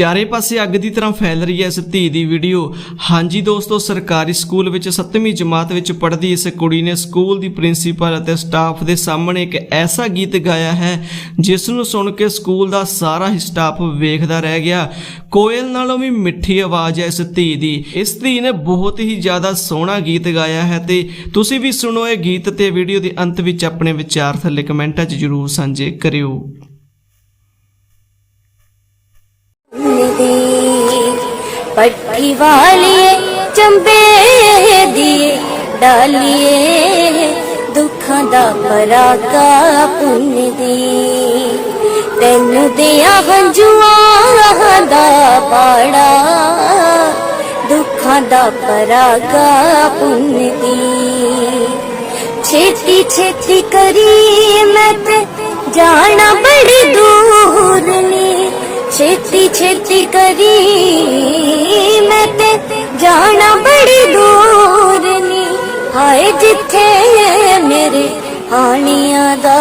ਚਾਰੇ ਪਾਸੇ ਅੱਗ ਦੀ ਤਰ੍ਹਾਂ ਫੈਲ ਰਹੀ ਹੈ ਇਸ ਧੀ ਦੀ ਵੀਡੀਓ। ਹਾਂਜੀ ਦੋਸਤੋ, ਸਰਕਾਰੀ ਸਕੂਲ ਵਿੱਚ 7ਵੀਂ ਜਮਾਤ ਵਿੱਚ ਪੜ੍ਹਦੀ ਇਸ ਕੁੜੀ ਨੇ ਸਕੂਲ ਦੀ ਪ੍ਰਿੰਸੀਪਲ ਅਤੇ ਸਟਾਫ ਦੇ ਸਾਹਮਣੇ ਇੱਕ ਐਸਾ ਗੀਤ ਗਾਇਆ ਹੈ, ਜਿਸ ਨੂੰ ਸੁਣ ਕੇ ਸਕੂਲ ਦਾ ਸਾਰਾ ਹੀ ਸਟਾਫ ਵੇਖਦਾ ਰਹਿ ਗਿਆ। ਕੋਇਲ ਨਾਲੋਂ ਵੀ ਮਿੱਠੀ ਆਵਾਜ਼ ਹੈ ਇਸ ਧੀ ਦੀ। ਇਸ ਧੀ ਨੇ ਬਹੁਤ ਹੀ ਜ਼ਿਆਦਾ ਸੋਹਣਾ ਗੀਤ ਗਾਇਆ ਹੈ ਤੇ ਤੁਸੀਂ ਵੀ ਸੁਣੋ ਇਹ ਗੀਤ ਤੇ ਵੀਡੀਓ ਦੇ ਅੰਤ ਵਿੱਚ ਆਪਣੇ ਵਿਚਾਰ ਥੱਲੇ ਕਮੈਂਟਾਂ 'ਚ ਜਰੂਰ ਸਾਂਝੇ ਕਰਿਓ। ਪੱਠੀ ਵਾਲੀਏ, ਚੰਬੇ ਦੀ ਡਾਲੀਏ, ਦੁੱਖਾਂ ਦਾ ਪਰਾਗਾ ਪੁੰਨ ਦੀ ਤੈਨੂੰ ਦਿਆ ਹੰਝੂਆਂ ਦਾ ਪਾੜਾ, ਦੁੱਖਾਂ ਦਾ ਪਰਾਗਾ ਪੁੰਨ ਦੀ ਛੇਤੀ ਛੇਤੀ ਕਰੀ ਮੈਂ ਤੇ ਜਾਣਾ ਬੜੀ ਦੂਰ ਨੇ। ਛੇਤੀ ਛੇਤੀ ਕਰੀ ਮੈਂ ਤੇ ਜਾਣਾ ਬੜੀ ਦੂਰ ਨੀ। ਹਾਏ ਜਿੱਥੇ ਮੇਰੇ ਹਾਣੀਆਂ ਦਾ